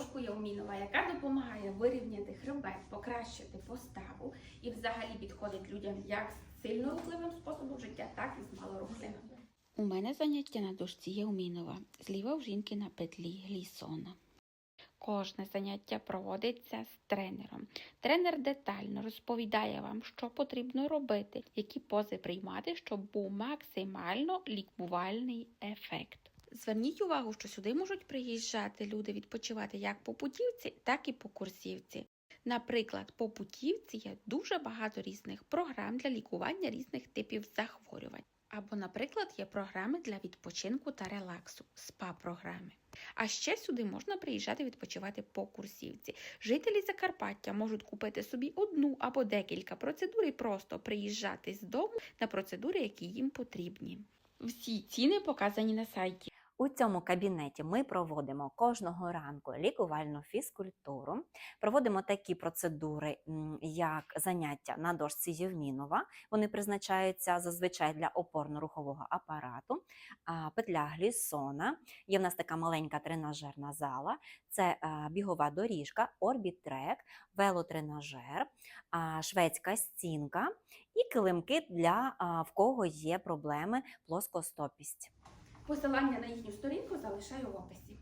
дошку Яумінова, яка допомагає вирівняти хребет, покращити поставу і взагалі підходить людям як з сильно рухливим способом життя, так і з малорухливим. У мене заняття на дошці Євмінова, зліва у жінки на петлі глісона. Кожне заняття проводиться з тренером. Тренер детально розповідає вам, що потрібно робити, які пози приймати, щоб був максимально лікувальний ефект. Зверніть увагу, що сюди можуть приїжджати люди відпочивати як по путівці, так і по курсівці. Наприклад, по путівці є дуже багато різних програм для лікування різних типів захворювань. Або, наприклад, є програми для відпочинку та релаксу, спа-програми. А ще сюди можна приїжджати відпочивати по курсівці. Жителі Закарпаття можуть купити собі одну або декілька процедур і просто приїжджати з дому на процедури, які їм потрібні. Всі ціни показані на сайті. У цьому кабінеті ми проводимо кожного ранку лікувальну фізкультуру, проводимо такі процедури, як заняття на дошці Євмінова. Вони призначаються зазвичай для опорно-рухового апарату, петля глісона. Є в нас така маленька тренажерна зала, це бігова доріжка, орбітрек, велотренажер, шведська стінка і килимки для в кого є проблеми плоскостопість. Посилання на їхню сторінку залишаю в описі.